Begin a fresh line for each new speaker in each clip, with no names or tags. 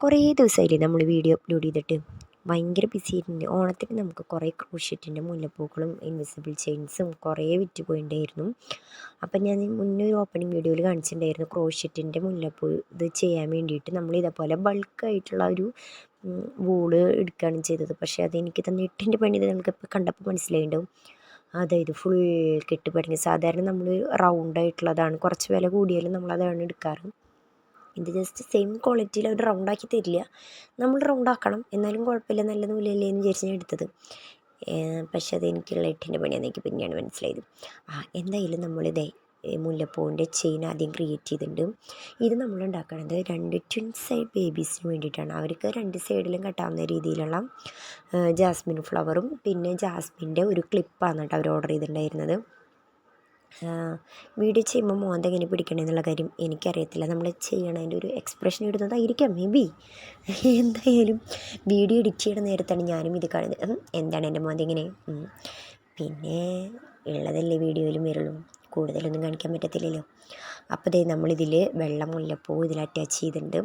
കുറേ ദിവസമായില്ലേ നമ്മൾ video upload ചെയ്തിട്ട്. ഭയങ്കര ബിസി ആയിട്ടുണ്ട്. ഓണത്തിന് നമുക്ക് കുറേ ക്രൂഷ്യറ്റിന്റെ മുല്ലപ്പൂക്കളും ഇൻവിസിബിൾ ചെയിൻസും കുറേ വിറ്റ് പോയിട്ടുണ്ടായിരുന്നു അപ്പം ഞാൻ മുന്നേ ഒരു ഓപ്പണിംഗ് വീഡിയോയിൽ കാണിച്ചിട്ടുണ്ടായിരുന്നു ക്രോഷ്യറ്റിന്റെ മുല്ലപ്പൂ ഇത് ചെയ്യാൻ വേണ്ടിയിട്ട്. നമ്മൾ ഇതേപോലെ ബൾക്കായിട്ടുള്ള ഒരു വൂൾ എടുക്കുകയാണ് ചെയ്തത്. പക്ഷേ അതെനിക്ക് തന്നെ എട്ടിന്റെ പണി നിങ്ങൾക്ക് ഇപ്പോൾ കണ്ടപ്പോൾ മനസ്സിലായിണ്ടാവും. അതായത് ഫുൾ കെട്ടിപ്പടങ്ങി സാധാരണ നമ്മൾ റൗണ്ട് ആയിട്ടുള്ളതാണ്. കുറച്ച് വില കൂടിയാലും നമ്മളതാണ് എടുക്കാറ്. ഇത് ജസ്റ്റ് സെയിം ക്വാളിറ്റിയിൽ അവർ റൗണ്ടാക്കി തരില്ല. നമ്മൾ റൗണ്ടാക്കണം എന്നാലും കുഴപ്പമില്ല. നല്ല നൂലല്ലേ എന്ന് വിചാരിച്ച് ഞാൻ എടുത്തത്. പക്ഷേ അത് എനിക്കുള്ള എട്ടിന്റെ പണിയാണെന്ന് എനിക്ക് പിന്നെയാണ് മനസ്സിലായത്. ആ എന്തായാലും നമ്മളിതേ മുല്ലപ്പൂവിന്റെ ചെയിൻ ആദ്യം ക്രിയേറ്റ് ചെയ്തിട്ടുണ്ട്. ഇത് നമ്മൾ രണ്ട് ട്വിൻ സൈഡ് ബേബീസിന് വേണ്ടിയിട്ടാണ്. അവർക്ക് രണ്ട് സൈഡിലും കെട്ടാവുന്ന രീതിയിലുള്ള ജാസ്മിൻ ഫ്ലവറും പിന്നെ ജാസ്മിന്റെ ഒരു ക്ലിപ്പാണ് കേട്ടോ അവർ ഓർഡർ ചെയ്തിട്ടുണ്ടായിരുന്നത്. വീഡിയോ ചെയ്യുമ്പോൾ മോന്ത എങ്ങനെ പിടിക്കണം എന്നുള്ള കാര്യം എനിക്കറിയത്തില്ല. നമ്മൾ ചെയ്യണതിന്റെ ഒരു എക്സ്പ്രഷൻ ഇടുന്നതായിരിക്കാം. മേ ബി എന്തായാലും വീഡിയോ എഡിറ്റ് ചെയ്യണ നേരത്താണ് ഞാനും ഇത് കാണുന്നത്. എന്താണ് എന്റെ മോന്ത ഇങ്ങനെ? പിന്നെ ഉള്ളതല്ലേ വീഡിയോയിലും വരുള്ളൂ കൂടുതലൊന്നും കാണിക്കാൻ പറ്റത്തില്ലല്ലോ. അപ്പോൾ ദേ നമ്മളിതിൽ വെള്ളം മുല്ലപ്പൂ ഇതിൽ അറ്റാച്ച് ചെയ്തിട്ടുണ്ട്.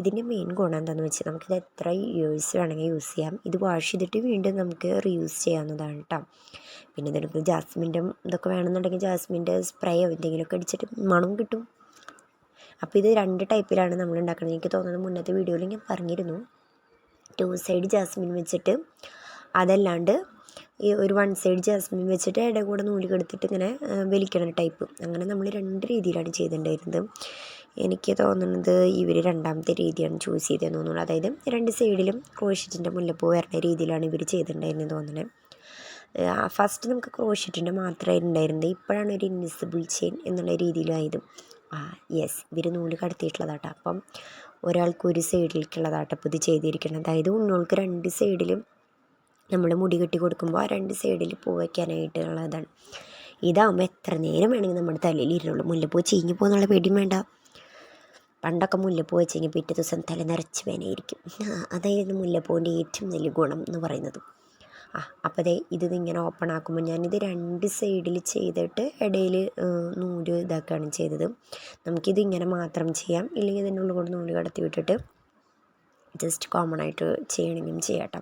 ഇതിന്റെ മെയിൻ ഗുണം എന്താണെന്ന് വെച്ചാൽ നമുക്കിത് എത്ര ഇയേഴ്സ് വേണമെങ്കിൽ യൂസ് ചെയ്യാം. ഇത് വാഷ് ചെയ്തിട്ട് വീണ്ടും നമുക്ക് റീയൂസ് ചെയ്യാവുന്നതാണ് കേട്ടോ പിന്നെ ഇതിനൊക്കെ ജാസ്മിന്റെ ഇതൊക്കെ വേണമെന്നുണ്ടെങ്കിൽ ജാസ്മിന്റെ സ്പ്രേയോ എന്തെങ്കിലുമൊക്കെ അടിച്ചിട്ട് മണം കിട്ടും. അപ്പോൾ ഇത് രണ്ട് ടൈപ്പിലാണ് നമ്മൾ ഉണ്ടാക്കുന്നത് എനിക്ക് തോന്നുന്നത് മുന്നത്തെ വീഡിയോയിൽ ഞാൻ പറഞ്ഞിരുന്നു. ടു സൈഡ് ജാസ്മിൻ വെച്ചിട്ട് അതല്ലാണ്ട് ഈ ഒരു വൺ സൈഡ് ജാസ്മിൻ വെച്ചിട്ട് ഇടയിൽ കൂടെ നൂൽ കെടുത്തിട്ട് ഇങ്ങനെ വലിക്കണ ടൈപ്പ്. അങ്ങനെ നമ്മൾ രണ്ട് രീതിയിലാണ് ചെയ്തിട്ടുണ്ടായിരുന്നത്. എനിക്ക് തോന്നുന്നത് ഇവർ രണ്ടാമത്തെ രീതിയാണ് ചൂസ് ചെയ്തതെന്ന് തോന്നുന്നു. അതായത് രണ്ട് സൈഡിലും ക്രോഷ്യറ്റിന്റെ മുല്ലപ്പൂ വരുന്ന രീതിയിലാണ് ഇവർ ചെയ്തിട്ടുണ്ടായിരുന്നത് തോന്നുന്നത് ഫസ്റ്റ് നമുക്ക് ക്രോഷ്യറ്റിന്റെ മാത്രമേ ഉണ്ടായിരുന്നത് ഇപ്പോഴാണ് ഒരു ഇൻവിസിബിൾ ചെയിൻ എന്നുള്ള രീതിയിലായത്. ആ യെസ് ഇവർ നൂൽ കടത്തിയിട്ടുള്ളതാട്ടോ. അപ്പം ഒരാൾക്ക് ഒരു സൈഡിലേക്കുള്ളതാട്ടോ അപ്പോൾ ഇത് ചെയ്തിരിക്കുന്നത്. അതായത് ഉണ്ണോൾക്ക് രണ്ട് സൈഡിലും നമ്മൾ മുടി കെട്ടി കൊടുക്കുമ്പോൾ ആ രണ്ട് സൈഡിൽ പൂ വയ്ക്കാനായിട്ടുള്ളതാണ് ഇതാകുമ്പോൾ എത്ര നേരം വേണമെങ്കിൽ നമ്മുടെ തലയിൽ ഇരുന്നുള്ളൂ മുല്ലപ്പൂ ചീഞ്ഞു പോകുന്നുള്ള പേടിയും വേണ്ട. പണ്ടൊക്കെ മുല്ലപ്പൂ വെച്ച് കഴിഞ്ഞാൽ പിറ്റേ ദിവസം തല നിറച്ച് വേനയായിരിക്കും. അതായിരുന്നു മുല്ലപ്പൂവിന്റെ ഏറ്റവും വലിയ ഗുണം എന്ന് പറയുന്നത്. ആ അപ്പോൾ ദേ ഇത് ഇങ്ങനെ ഓപ്പൺ ആക്കുമ്പോൾ ഞാനിത് രണ്ട് സൈഡിൽ ചെയ്തിട്ട് ഇടയിൽ നൂൽ ഇതാക്കുകയാണ് ചെയ്തത്. നമുക്കിത് ഇങ്ങനെ മാത്രം ചെയ്യാം. ഇല്ലെങ്കിൽ ഇതിന്റെ ഉള്ളിൽ കൂടെ നൂൽ കടത്തി വിട്ടിട്ട് ജസ്റ്റ് കോമൺ ആയിട്ട് ചെയ്യണമെങ്കിലും ചെയ്യാട്ടോ.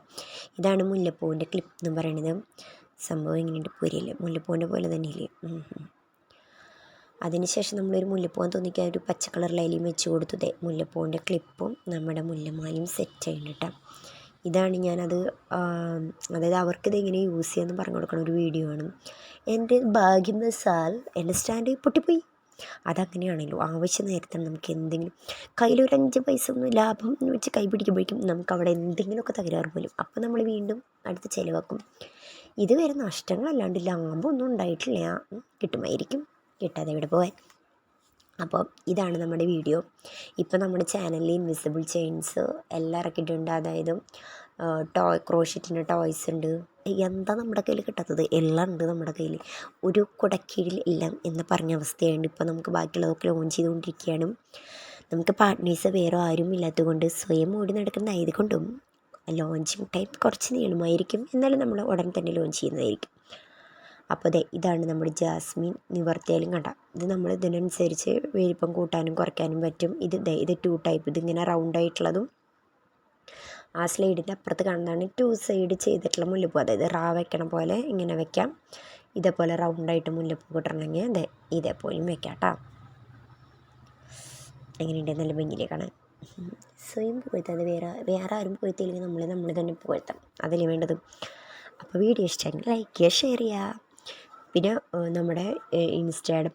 ഇതാണ് മുല്ലപ്പൂവിന്റെ ക്ലിപ്പ് എന്ന് പറയുന്നത് സംഭവം ഇങ്ങനെയുണ്ട്. പുരിയിൽ മുല്ലപ്പൂവിന്റെ പോലെ തന്നെയില്ലേ? അതിനുശേഷം നമ്മളൊരു മുല്ലപ്പൂവൻ തോന്നിക്കാൻ ഒരു പച്ച കളർ ലൈലിയും വെച്ച് കൊടുത്തതേ മുല്ലപ്പൂവിന്റെ ക്ലിപ്പും നമ്മുടെ മുല്ലമാലയും സെറ്റ് ചെയ്യുന്നുണ്ട് കേട്ടോ ഇതാണ് ഞാനത് അതായത് അവർക്കിത് എങ്ങനെ യൂസ് ചെയ്യാമെന്ന് പറഞ്ഞു കൊടുക്കുന്ന ഒരു വീഡിയോ ആണ്. എന്റെ ഭാഗ്യം വെച്ചാൽ എന്റെ സ്റ്റാൻഡ് പൊട്ടിപ്പോയി. അതങ്ങനെയാണല്ലോ. ആവശ്യ നേരത്തെ നമുക്ക് എന്തെങ്കിലും കയ്യിലൊരു അഞ്ച് പൈസ ഒന്നും ലാഭം എന്ന് വെച്ച് കൈ പിടിക്കുമ്പോഴേക്കും നമുക്ക് അവിടെ എന്തെങ്കിലുമൊക്കെ തകരാറ് പോലും. അപ്പോൾ നമ്മൾ വീണ്ടും അടുത്ത് ചിലവാക്കും. ഇതുവരെ നഷ്ടങ്ങളല്ലാണ്ട് ലാഭമൊന്നും ഉണ്ടായിട്ടില്ല. കിട്ടുമായിരിക്കും. കിട്ടാതെ ഇവിടെ പോകാൻ അപ്പോൾ ഇതാണ് നമ്മുടെ വീഡിയോ. ഇപ്പോൾ നമ്മുടെ ചാനലിൽ ഇൻവിസിബിൾ ചെയിൻസ് എല്ലാം ഇറക്കിയിട്ടുണ്ട് അതായത് ടോയ് ക്രോഷറ്റിന്റെ ടോയ്സ് ഉണ്ട്. എന്താ നമ്മുടെ കയ്യിൽ കിട്ടാത്തത്? എല്ലാം ഉണ്ട് നമ്മുടെ കയ്യിൽ. ഒരു കുടക്കീഴിൽ എല്ലാം എന്ന് പറഞ്ഞ അവസ്ഥയാണ് ഇപ്പോൾ നമുക്ക് ബാക്കിയുള്ളതൊക്കെ ലോഞ്ച് ചെയ്തുകൊണ്ടിരിക്കുകയാണ്. നമുക്ക് പാർട്ട്നേഴ്സ് വേറെ ആരും ഇല്ലാത്തതുകൊണ്ട് സ്വയം ഓടി നടക്കുന്നതായത് കൊണ്ടും ലോഞ്ചിങ് ടൈം കുറച്ച് നീളുമായിരിക്കും. എന്നാലും നമ്മൾ ഉടൻ തന്നെ ലോഞ്ച് ചെയ്യുന്നതായിരിക്കും. അപ്പോൾ അതെ ഇതാണ് നമ്മുടെ ജാസ്മിൻ നിവർത്തിയാലും കണ്ട. ഇത് നമ്മൾ ഇതിനനുസരിച്ച് വലിപ്പം കൂട്ടാനും കുറയ്ക്കാനും പറ്റും. ഇത് ഇത് ടു ടൈപ്പ് ഇതിങ്ങനെ റൗണ്ട് ആയിട്ടുള്ളതും ആ സ്ലൈഡിന്റെ അപ്പുറത്ത് കാണുന്നതാണ് ടു സൈഡ് ചെയ്തിട്ടുള്ള മുല്ലപ്പൂ. അതായത് റാ വെക്കണ പോലെ ഇങ്ങനെ വെക്കാം. ഇതേപോലെ റൗണ്ടായിട്ട് മുല്ലപ്പൂ കിട്ടണമെങ്കിൽ അതെ ഇതേപോലെയും വെക്കാം കേട്ടോ എങ്ങനെയുണ്ട്? നല്ല ഭംഗിയിലേ കാണാൻ. സ്വയം പുകഴ്ത്താതെ വേറെ വേറെ ആരും പുകഴ്ത്തിയില്ലെങ്കിൽ നമ്മൾ നമ്മൾ തന്നെ പുകഴ്ത്താം അതിൽ വേണ്ടത്. അപ്പോൾ വീഡിയോ ഇഷ്ടമെങ്കിൽ ലൈക്ക് ചെയ്യുക ഷെയർ ചെയ്യുക. പിന്നെ നമ്മുടെ ഇൻസ്റ്റയുടെ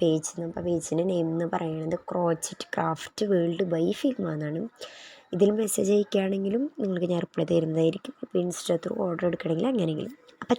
പേജ് നമ്മുടെ പേജിന്റെ നെയിം എന്ന് പറയുന്നത് crochet craft world by Filma എന്നാണ് ഇതിൽ മെസ്സേജ് അയക്കുകയാണെങ്കിലും നിങ്ങൾക്ക് ഞാൻ റിപ്ലൈ തരുന്നതായിരിക്കും. ഇപ്പോൾ ഇൻസ്റ്റ ത്രൂ ഓർഡർ എടുക്കണമെങ്കിൽ അങ്ങനെയെങ്കിലും. അപ്പം